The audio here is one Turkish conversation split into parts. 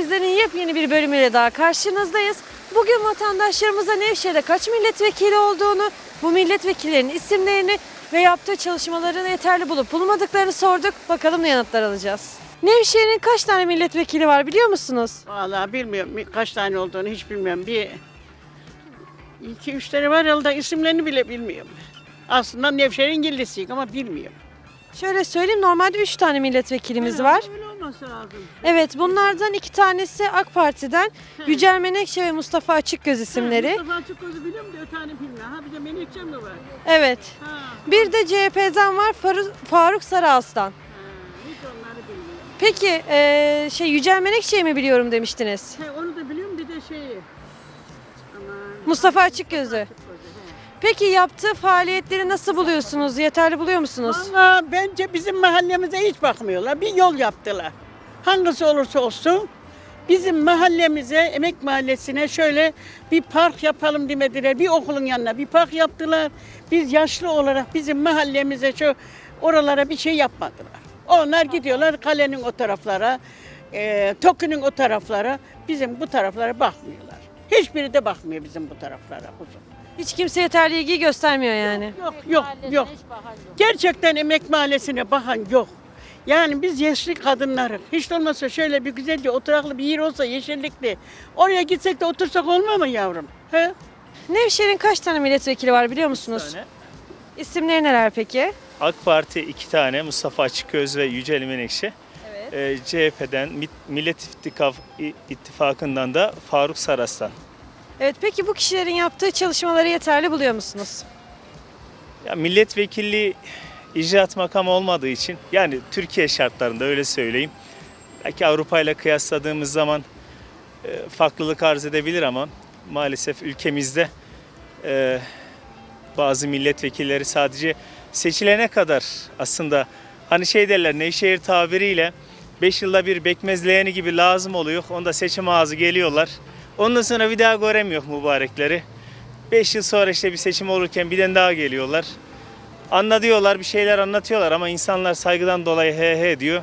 Sizlerin yepyeni bir bölümüyle daha karşınızdayız. Bugün vatandaşlarımıza Nevşehir'de kaç milletvekili olduğunu, bu milletvekillerinin isimlerini ve yaptığı çalışmalarını yeterli bulup bulmadıklarını sorduk. Bakalım ne yanıtlar alacağız. Nevşehir'in kaç tane milletvekili var biliyor musunuz? Vallahi bilmiyorum kaç tane olduğunu hiç bilmiyorum. Bir iki üç tane var herhalde isimlerini bile bilmiyorum. Aslında Nevşehir İngilizciyim ama bilmiyorum. Şöyle söyleyeyim normalde 3 tane milletvekilimiz var. Öyle olması lazım. Evet bunlardan iki tanesi AK Parti'den Yücel Menekşe ve Mustafa Açıkgöz isimleri. Mustafa Açıkgöz'ü biliyorum da öteni bilmiyorum. Ha bir de Menekşe mi var? Evet. Ha, Bir de CHP'den var Faruk, Faruk Sarıaslan. ha, hiç onları bilmiyorum. Peki eee, şey Yücel Menekşe'yi mi biliyorum demiştiniz? He, onu da biliyorum bir de şeyi. Aman. Mustafa Açıkgöz'ü. He. Peki yaptığı faaliyetleri nasıl buluyorsunuz? Yeterli buluyor musunuz? Valla bence bizim mahallemize hiç bakmıyorlar. Bir yol yaptılar. Hangisi olursa olsun bizim mahallemize, emek mahallesine şöyle bir park yapalım demediler. Bir okulun yanına bir park yaptılar. Biz yaşlı olarak bizim mahallemize şu oralara bir şey yapmadılar. Onlar gidiyorlar kalenin o taraflara, e, Toki'nin o taraflara. Bizim bu taraflara bakmıyorlar. Hiçbiri de bakmıyor bizim bu taraflara kuzum. Hiç kimse yeterli ilgi göstermiyor yani. Yok yok yok. Gerçekten emek mahallesine bakan yok. Yani biz yaşlı kadınları hiç de olmazsa şöyle bir güzelce oturaklı bir yer olsa yeşillikli. Oraya gitsek de otursak olmaz mı yavrum? He? Nevşehir'in kaç tane milletvekili var biliyor musunuz? tane. İsimleri neler peki? AK Parti iki tane Mustafa Açıköz ve Yücel Menekşe. Evet. Ee, CHP'den Mi- Millet İttifak- İttifakı'ndan da Faruk Saraslan. Evet peki bu kişilerin yaptığı çalışmaları yeterli buluyor musunuz? Ya milletvekilliği icraat makamı olmadığı için yani Türkiye şartlarında öyle söyleyeyim. Belki Avrupa ile kıyasladığımız zaman e, farklılık arz edebilir ama maalesef ülkemizde e, bazı milletvekilleri sadece seçilene kadar aslında hani şey derler Nevşehir tabiriyle 5 yılda bir bekmez leğeni gibi lazım oluyor. Onda seçim ağzı geliyorlar. Ondan sonra bir daha göremiyor mübarekleri. 5 yıl sonra işte bir seçim olurken bir tane daha geliyorlar. Anlatıyorlar, bir şeyler anlatıyorlar ama insanlar saygıdan dolayı he he diyor.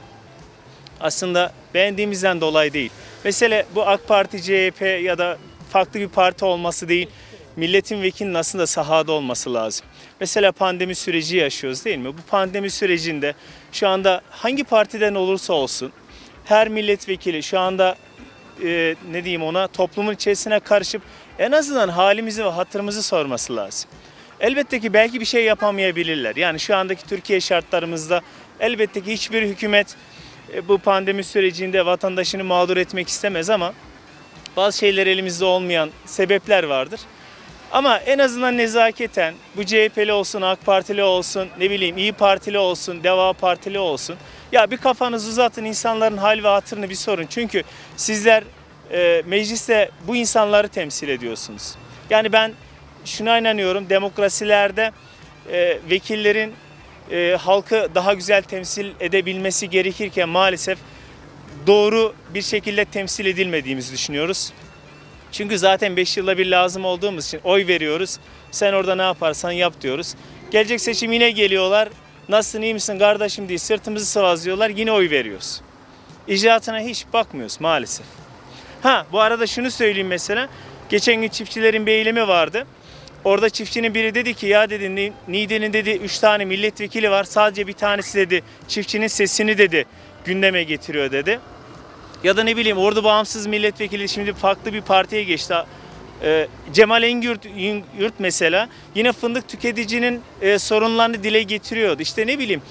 Aslında beğendiğimizden dolayı değil. Mesela bu AK Parti, CHP ya da farklı bir parti olması değil. Milletin vekilinin aslında sahada olması lazım. Mesela pandemi süreci yaşıyoruz değil mi? Bu pandemi sürecinde şu anda hangi partiden olursa olsun her milletvekili şu anda e, ne diyeyim ona toplumun içerisine karışıp en azından halimizi ve hatırımızı sorması lazım. Elbette ki belki bir şey yapamayabilirler. Yani şu andaki Türkiye şartlarımızda elbette ki hiçbir hükümet e, bu pandemi sürecinde vatandaşını mağdur etmek istemez ama bazı şeyler elimizde olmayan sebepler vardır. Ama en azından nezaketen bu CHP'li olsun, AK Partili olsun, ne bileyim İyi Partili olsun, Deva Partili olsun. Ya bir kafanızı uzatın insanların hal ve hatırını bir sorun. Çünkü sizler e, mecliste bu insanları temsil ediyorsunuz. Yani ben şuna inanıyorum demokrasilerde e, vekillerin e, halkı daha güzel temsil edebilmesi gerekirken maalesef doğru bir şekilde temsil edilmediğimizi düşünüyoruz. Çünkü zaten 5 yılda bir lazım olduğumuz için oy veriyoruz. Sen orada ne yaparsan yap diyoruz. Gelecek seçim yine geliyorlar. Nasılsın iyi misin kardeşim diye sırtımızı sıvazlıyorlar yine oy veriyoruz. İcraatına hiç bakmıyoruz maalesef. Ha bu arada şunu söyleyeyim mesela. Geçen gün çiftçilerin bir eylemi vardı. Orada çiftçinin biri dedi ki ya dedi Ni- Niğde'nin dedi 3 tane milletvekili var. Sadece bir tanesi dedi çiftçinin sesini dedi gündeme getiriyor dedi. Ya da ne bileyim orada bağımsız milletvekili şimdi farklı bir partiye geçti. Ee, Cemal Engürt Yurt mesela yine fındık tüketicinin e, sorunlarını dile getiriyordu. İşte ne bileyim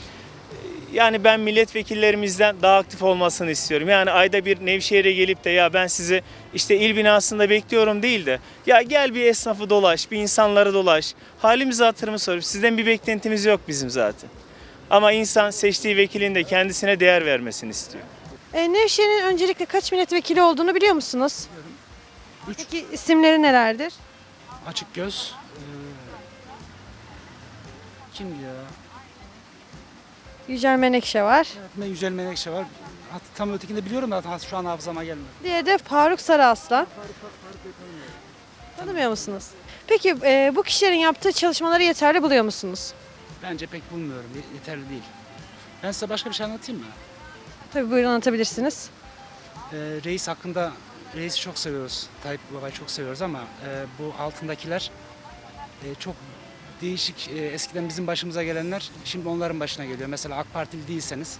yani ben milletvekillerimizden daha aktif olmasını istiyorum. Yani ayda bir Nevşehir'e gelip de ya ben sizi işte il binasında bekliyorum değil de ya gel bir esnafı dolaş, bir insanları dolaş. Halimizi hatırımı sorup sizden bir beklentimiz yok bizim zaten. Ama insan seçtiği vekilin de kendisine değer vermesini istiyor. E, Nevşehir'in öncelikle kaç milletvekili olduğunu biliyor musunuz? Peki isimleri nelerdir? Açık göz. Ee, kimdi ya? Yücel Menekşe var. Aklıma Yücel Menekşe var. Hat- Tam ötekini de biliyorum da hat- şu an hafızama gelmedi. Diğeri de Faruk Sarıaslan. Tanımıyor musunuz? Peki e, bu kişilerin yaptığı çalışmaları yeterli buluyor musunuz? Bence pek bulmuyorum. ye- Yeterli değil. Ben size başka bir şey anlatayım mı? Tabii buyurun anlatabilirsiniz. e, reis hakkında reisi çok seviyoruz. Tayyip Baba'yı çok seviyoruz ama e, bu altındakiler e, çok değişik. e, eskiden bizim başımıza gelenler şimdi onların başına geliyor. Mesela AK Partili değilseniz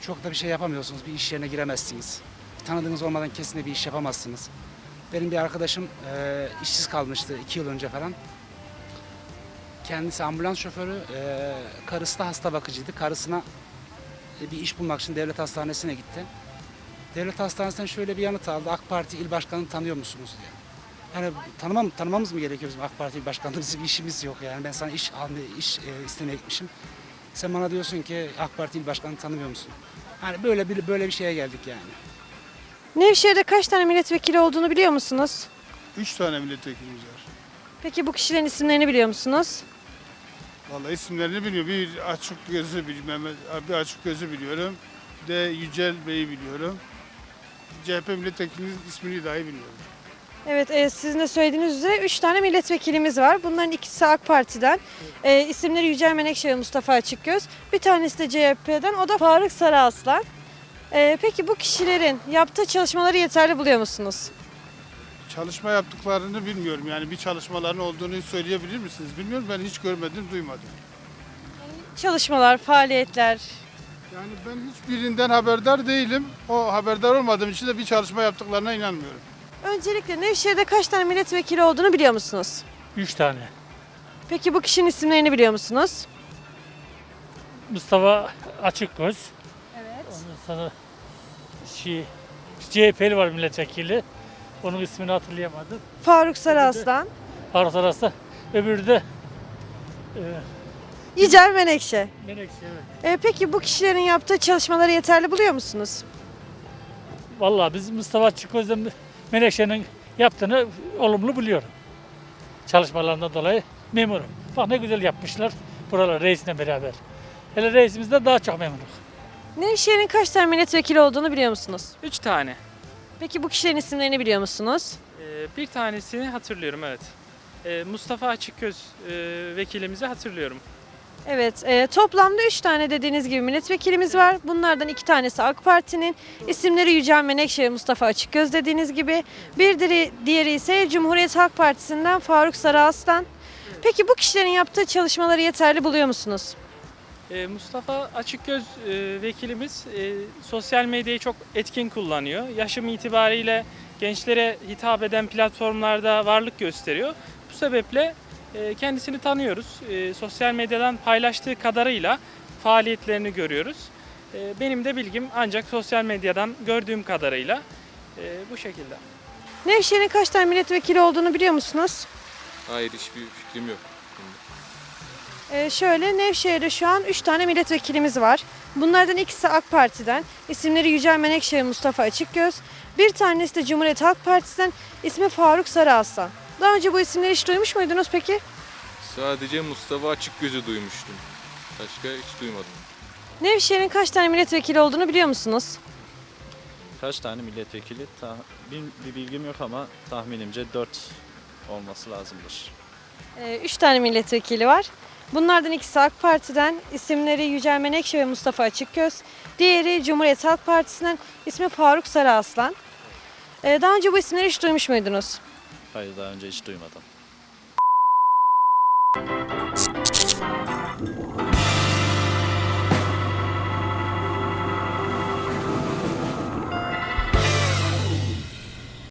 çok da bir şey yapamıyorsunuz. Bir iş yerine giremezsiniz. Tanıdığınız olmadan kesinlikle bir iş yapamazsınız. Benim bir arkadaşım e, işsiz kalmıştı iki yıl önce falan. Kendisi ambulans şoförü, e, karısı da hasta bakıcıydı. Karısına e, bir iş bulmak için devlet hastanesine gitti. Devlet hastanesinden şöyle bir yanıt aldı. AK Parti il başkanını tanıyor musunuz diye. Yani tanımam, tanımamız mı gerekiyor bizim AK Parti il başkanını? Bizim işimiz yok yani. Ben sana iş almaya, iş e, istemeye gitmişim. Sen bana diyorsun ki AK Parti il başkanını tanımıyor musun? Hani böyle bir böyle bir şeye geldik yani. Nevşehir'de kaç tane milletvekili olduğunu biliyor musunuz? Üç tane milletvekilimiz var. Peki bu kişilerin isimlerini biliyor musunuz? Vallahi isimlerini bilmiyorum. Bir açık gözü biliyorum. Mehmet, bir açık gözü biliyorum. Bir de Yücel Bey'i biliyorum. CHP milletvekilinin ismini dahi bilmiyorum. Evet, e, sizin de söylediğiniz üzere 3 tane milletvekilimiz var. Bunların ikisi AK Parti'den. E, isimleri Yücel Menekşe ve Mustafa Açıkgöz. Bir tanesi de CHP'den, o da Faruk Sarıaslan. E, peki bu kişilerin yaptığı çalışmaları yeterli buluyor musunuz? Çalışma yaptıklarını bilmiyorum. Yani bir çalışmaların olduğunu söyleyebilir misiniz? Bilmiyorum. Ben hiç görmedim, duymadım. Çalışmalar, faaliyetler. Yani ben hiçbirinden haberdar değilim. O haberdar olmadığım için de bir çalışma yaptıklarına inanmıyorum. Öncelikle Nevşehir'de kaç tane milletvekili olduğunu biliyor musunuz? Üç tane. Peki bu kişinin isimlerini biliyor musunuz? Mustafa Açıkgöz. Evet. Ondan sonra şey, CHP'li var milletvekili. Onun ismini hatırlayamadım. Faruk Sarıaslan, Faruk Arası. Öbürü de e, Yücel Menekşe. Menekşe. Evet. E, peki bu kişilerin yaptığı çalışmaları yeterli buluyor musunuz? Vallahi biz Mustafa Açıkgöz'den Menekşe'nin yaptığını olumlu buluyorum. Çalışmalarından dolayı memurum. Bak ne güzel yapmışlar buralar reisle beraber. Hele reisimizden daha çok memnunum. Nevşehir'in kaç tane milletvekili olduğunu biliyor musunuz? Üç tane. Peki bu kişilerin isimlerini biliyor musunuz? Ee, bir tanesini hatırlıyorum evet. Ee, Mustafa Açıkgöz e, vekilimizi hatırlıyorum. Evet, e, toplamda 3 tane dediğiniz gibi milletvekilimiz var. Bunlardan iki tanesi AK Parti'nin. İsimleri Yücel Menekşe ve Mustafa Açıkgöz dediğiniz gibi. Bir diğeri, diğeri ise Cumhuriyet Halk Partisi'nden Faruk Sarıaslan. Peki bu kişilerin yaptığı çalışmaları yeterli buluyor musunuz? Ee, Mustafa Açıkgöz e, vekilimiz e, sosyal medyayı çok etkin kullanıyor. Yaşım itibariyle gençlere hitap eden platformlarda varlık gösteriyor. Bu sebeple e, kendisini tanıyoruz. E, sosyal medyadan paylaştığı kadarıyla faaliyetlerini görüyoruz. E, benim de bilgim ancak sosyal medyadan gördüğüm kadarıyla e, bu şekilde. Nevşehir'in kaç tane milletvekili olduğunu biliyor musunuz? Hayır hiçbir fikrim yok. Ee, şöyle Nevşehir'de şu an 3 tane milletvekilimiz var. Bunlardan ikisi AK Parti'den. İsimleri Yücel Menekşe ve Mustafa Açıkgöz. Bir tanesi de Cumhuriyet Halk Partisi'den. İsmi Faruk Sarıaslan. Daha önce bu isimleri hiç duymuş muydunuz peki? Sadece Mustafa Açıkgöz'ü duymuştum. Başka hiç duymadım. Nevşehir'in kaç tane milletvekili olduğunu biliyor musunuz? Kaç tane milletvekili? Ta- bir, bir bilgim yok ama tahminimce 4 olması lazımdır. 3 tane milletvekili var. Bunlardan ikisi AK Parti'den. İsimleri Yücel Menekşe ve Mustafa Açıkgöz. Diğeri Cumhuriyet Halk Partisi'nden. İsmi Faruk Sarıaslan. Ee, daha önce bu isimleri hiç duymuş muydunuz? Hayır daha önce hiç duymadım.